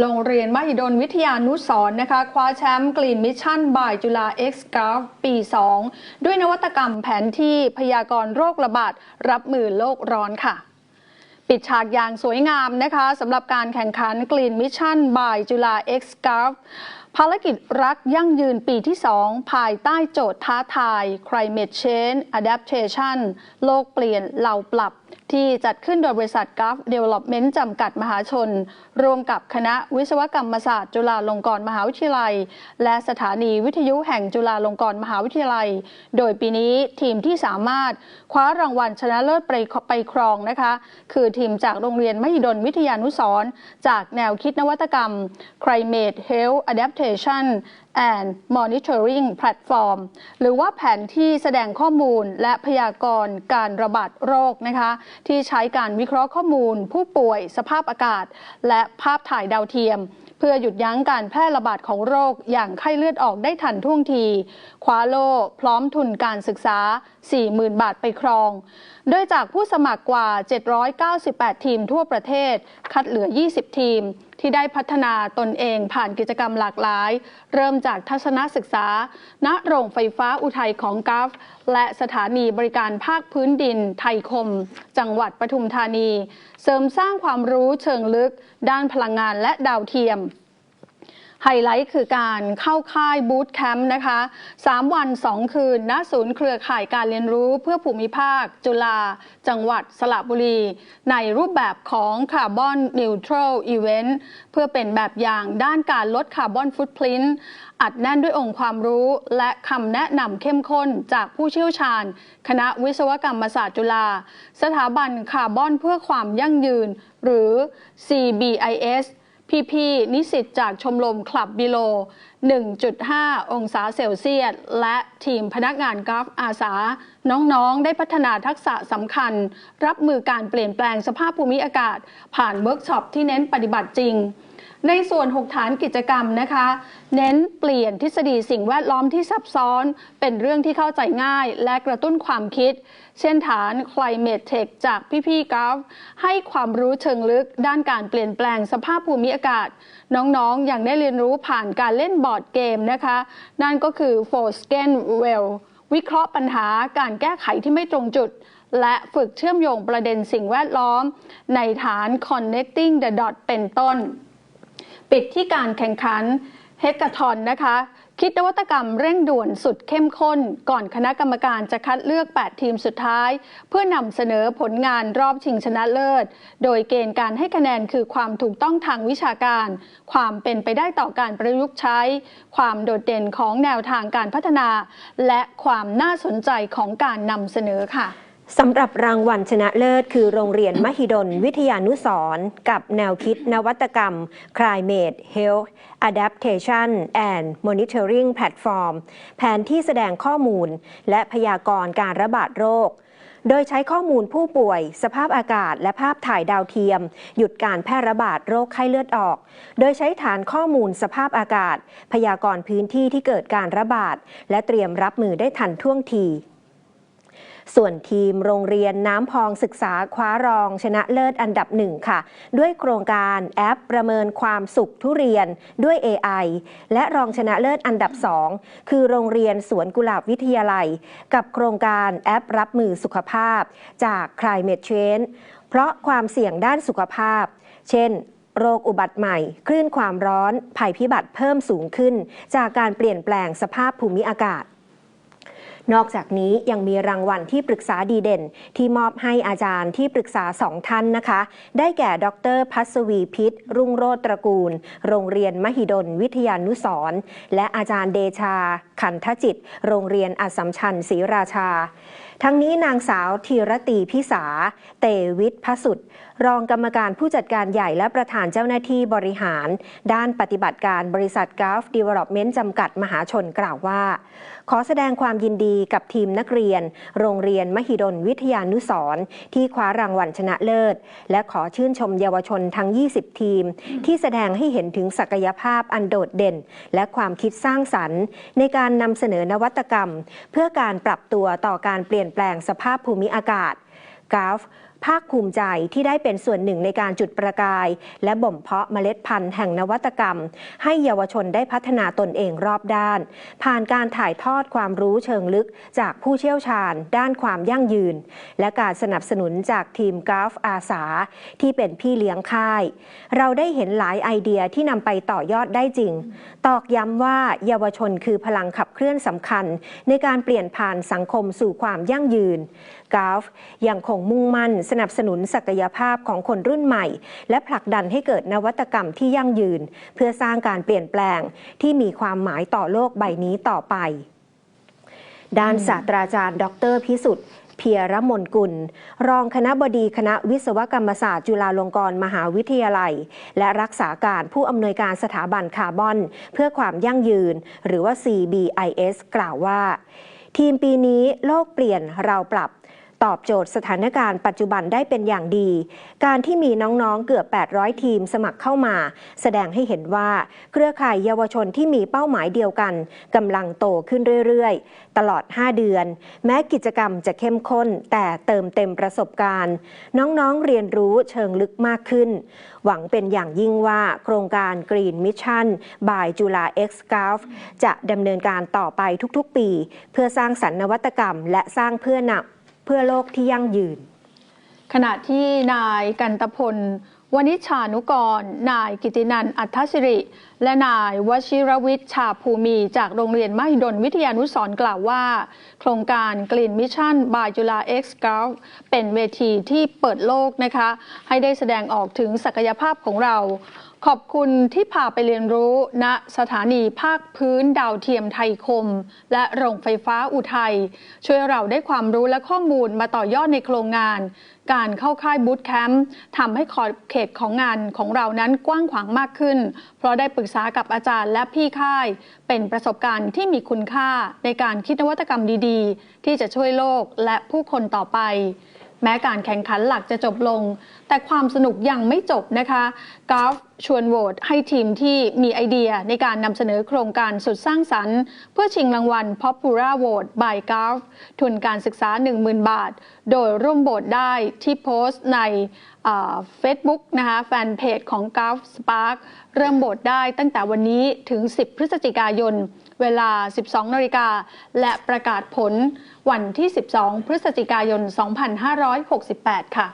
โรงเรียนมหิดลวิทยานุสรณ์นะคะ คว้าแชมป์กลีนมิชชั่นบายจุฬา X g r a p ปี 2 ด้วยนวัตกรรมแผนที่พยากรณ์โรคระบาด รับมือโลกร้อนค่ะ ปิดฉากอย่างสวยงามนะคะสำหรับการแข่งขันกลีนมิชชั่นบายจุฬา X g r a p ภารกิจรักยั่งยืนปีที่ 2 ภายใต้โจทย์ท้าทาย Climate Change Adaptation โลกเปลี่ยนเราปรับ ที่จัดขึ้นโดยบริษัท g u f Development จำกัดมหาชนร่วมกับคณะวิศวกรรมศาสตร์จุฬาลงกรณ์มหาวิทยาลัย และสถานีวิทยุแห่งจุฬาลงกรณ์มหาวิทยาลัย โดยปีนี้ทีมที่สามารถคว้ารางวัลชนะเลิศไปไปครองนะคะ คือทีมจากโรงเรียนมหิดลวิทยานุสรณ์จากแนวคิดนวัตกรรม Climate Health Adaptation Station and Monitoring Platform หรือว่าแผนที่แสดงข้อมูลและพยากรณ์การระบาดโรคนะคะ ที่ใช้การวิเคราะห์ข้อมูล ผู้ป่วย สภาพอากาศ และภาพถ่ายดาวเทียม เพื่อหยุดยั้งการแพร่ระบาดของโรคอย่างไข้เลือดออกได้ทันท่วงที คว้าโล่พร้อมทุนการศึกษา 40,000 บาทไปครอง โดยจากผู้สมัครกว่า 798 ทีมทั่วประเทศ คัดเหลือ 20 ทีม ที่ได้พัฒนาตนเองผ่านกิจกรรมหลากหลาย เริ่มจากทัศนศึกษา ณ โรงไฟฟ้าอุทัยของกัฟและสถานีบริการภาคพื้นดิน ไทยคม จังหวัดปทุมธานี เสริมสร้างความรู้เชิงลึก ด้านพลังงานและดาวเทียม ไฮไลท์คือการเข้าค่ายบูตแคมป์นะคะ 3 วัน 2 คืน ณ ศูนย์เครือข่ายการเรียนรู้เพื่อภูมิภาค จุฬา จังหวัดสระบุรี ในรูปแบบของคาร์บอนนิวทรัลอีเวนต์เพื่อเป็นแบบอย่างด้านการลดคาร์บอนฟุตพริ้นอัดแน่นด้วยองค์ความรู้และคำแนะนำเข้มข้นจากผู้เชี่ยวชาญ คณะวิศวกรรมศาสตร์จุฬา สถาบันคาร์บอนเพื่อความยั่งยืน หรือ CBIS พี่ๆนิสิตจากชมรมคลับบิโล 1.5 องศาเซลเซียส และทีมพนักงานกราฟอาสา น้องๆ ได้พัฒนาทักษะสำคัญ รับมือการเปลี่ยนแปลงสภาพภูมิอากาศ ผ่านเวิร์กช็อปที่เน้นปฏิบัติจริง ในส่วน 6 ฐานกิจกรรมนะคะ เน้นเปลี่ยนทฤษฎีสิ่งแวดล้อมที่ซับซ้อน เป็นเรื่องที่เข้าใจง่าย และกระตุ้นความคิด เช่นฐาน Climate Tech จากพี่ๆกราฟให้ความรู้เชิงลึกด้านการเปลี่ยนแปลงสภาพภูมิอากาศ น้องๆอย่างได้เรียนรู้ผ่านการเล่นบอร์ดเกมนะคะ นั่นก็คือ f o r s c a n Well วิเคราะห์ปัญหาการแก้ไขที่ไม่ตรงจุด และฝึกเชื่อมโยงประเด็นสิ่งแวดล้อม ในฐาน Connecting the Dot เป็นต้น ปิดที่การแข่งขันเฮก a ทอนนะคะ คิดนวัตกรรมเร่งด่วนสุดเข้มข้น ก่อนคณะกรรมการจะคัดเลือก 8 ทีมสุดท้าย เพื่อนำเสนอผลงานรอบชิงชนะเลิศ โดยเกณฑ์การให้คะแนนคือความถูกต้องทางวิชาการ ความเป็นไปได้ต่อการประยุกต์ใช้ ความโดดเด่นของแนวทางการพัฒนา และความน่าสนใจของการนำเสนอค่ะ สำหรับรางวัลชนะเลิศ คือโรงเรียนมหิดล วิทยานุสร์กับแนวคิดนวัตกรรม Climate Health Adaptation and Monitoring Platform แผนที่แสดงข้อมูล และพยากรณ์การระบาดโรค โดยใช้ข้อมูลผู้ป่วย สภาพอากาศ และภาพถ่ายดาวเทียม หยุดการแพร่ระบาดโรคไข้เลือดออก โดยใช้ฐานข้อมูลสภาพอากาศ พยากรณ์พื้นที่ที่เกิดการระบาด และเตรียมรับมือได้ทันท่วงที ส่วนทีมโรงเรียนน้ำพองศึกษาคว้ารองชนะเลิศอันดับหนึ่งค่ะ ด้วยโครงการแอปประเมินความสุขทุเรียนด้วย AI และรองชนะเลิศอันดับ2คือโรงเรียนสวนกุหลาบวิทยาลัย กับโครงการแอปรับมือสุขภาพ จาก Climate Change เพราะความเสี่ยงด้านสุขภาพ เช่นโรคอุบัติใหม่ คลื่นความร้อน ภัยพิบัติเพิ่มสูงขึ้น จากการเปลี่ยนแปลงสภาพภูมิอากาศ นอกจากนี้ยังมีรางวัลที่ปรึกษาดีเด่น ที่มอบให้อาจารย์ที่ปรึกษาสองท่านนะคะ ได้แก่ ดรพัศวีพิษ รุ่งโรจตระกูล โรงเรียนมหิดล วิทยานุสร์และอาจารย์เดชา ขันทจิต โรงเรียนอัสสัมชัญศรีราชา ทั้งนี้นางสาวธีรตีพิสา เตวิทพสุดรองกรรมการผู้จัดการใหญ่และประธานเจ้าหน้าที่บริหาร ด้านปฏิบัติการบริษัทกราฟดีเวล็อปเมนต์จำกัดมหาชนกล่าวว่า ขอแสดงความยินดีกับทีมนักเรียน โรงเรียนมหิดลวิทยานุสรที่คว้ารางวัลชนะเลิศ และขอชื่นชมเยาวชนทั้ง 20 ทีม ที่แสดงให้เห็นถึงศักยภาพอันโดดเด่น และความคิดสร้างสรรค์ ในการนำเสนอนวัตกรรม เพื่อการปรับตัวต่อการเปลี่ยนแปลงสภาพภูมิอากาศกราฟ ภาคภูมิใจที่ได้เป็นส่วนหนึ่งในการจุดประกาย และบ่มเพาะเมล็ดพันธุ์แห่งนวัตกรรม ให้เยาวชนได้พัฒนาตนเองรอบด้าน ผ่านการถ่ายทอดความรู้เชิงลึกจากผู้เชี่ยวชาญ ด้านความยั่งยืน และการสนับสนุนจากทีมกราฟอาสา ที่เป็นพี่เลี้ยงค่าย เราได้เห็นหลายไอเดียที่นำไปต่อยอดได้จริง ตอกย้ำว่าเยาวชนคือพลังขับเคลื่อนสำคัญ ในการเปลี่ยนผ่านสังคมสู่ความยั่งยืนกราฟยังคงมุ่งมั่นสนับสนุนศักยภาพของคนรุ่นใหม่ และผลักดันให้เกิดนวัตกรรมที่ยั่งยืน เพื่อสร้างการเปลี่ยนแปลงที่มีความหมายต่อโลกใบนี้ต่อไป ด้านศาสตราจารย์ ดรพิสุทธิ์เพียรมนกุล รองคณะบดีคณะวิศวกรรมศาสตร์จุฬาลงกรณ์มหาวิทยาลัย และรักษาการผู้อำนวยการสถาบันคาร์บอน เพื่อความยั่งยืน หรือว่า CBIS กล่าวว่า ทีมปีนี้โลกเปลี่ยนเราปรับ ตอบโจทย์สถานการณ์ปัจจุบันได้เป็นอย่างดี การที่มีน้องๆเกือบ 800 ทีมสมัครเข้ามา แสดงให้เห็นว่าเครือข่ายเยาวชนที่มีเป้าหมายเดียวกันกำลังโตขึ้นเรื่อยๆ ตลอด 5 เดือน แม้กิจกรรมจะเข้มข้น แต่เติมเต็มประสบการณ์ น้องๆเรียนรู้เชิงลึกมากขึ้น หวังเป็นอย่างยิ่งว่าโครงการ Green Mission by จุฬา X g u l f จะดำเนินการต่อไปทุกๆ ปี เพื่อสร้างสรรค์นวัตกรรม และสร้างเพื่อนำ เพื่อโลกที่ยั่งยืน ขณะที่นายกันตพล วณิชานุกร นายกิตินันท์อัธศิริ และนายวชิรวิทย์ ชาภูมิจากโรงเรียนมหิดลวิทยานุสรกล่าวว่า โครงการ Green Mission by จุฬา X g u l f เป็นเวทีที่เปิดโลกนะคะ ให้ได้แสดงออกถึงศักยภาพของเรา ขอบคุณที่พาไปเรียนรู้ณสถานีภาคพื้นดาวเทียมไทยคม และโรงไฟฟ้าอุทัยช่วยเราได้ความรู้และข้อมูลมาต่อยอดในโครงงาน การเข้าค่ายบูตแคมป์ทำให้ขอบเขตของงานของเรานั้นกว้างขวางมากขึ้น เพราะได้ปรึกษากับอาจารย์และพี่ค่าย เป็นประสบการณ์ที่มีคุณค่าในการคิดนวัตกรรมดีๆ ที่จะช่วยโลกและผู้คนต่อไป แม้การแข่งขันหลักจะจบลง แต่ความสนุกยังไม่จบนะคะกอล์ฟชวนโหวตให้ทีมที่มีไอเดียในการนำเสนอโครงการสุดสร้างสรรค์ เพื่อชิงรางวัล Popular Vote by Golf ทุนการศึกษา 10,000 บาท โดยร่วมโหวตได้ที่โพสต์ในเฟซบุ๊กนะคะแฟนเพจของ g a l f Spark เริ่มโบทได้ตั้งแต่วันนี้ถึง 10 พฤศจิกายน เวลา 12นาฬิกาและประกาศผลวันที่ 12 พฤศจิกายน 2568 ค่ะ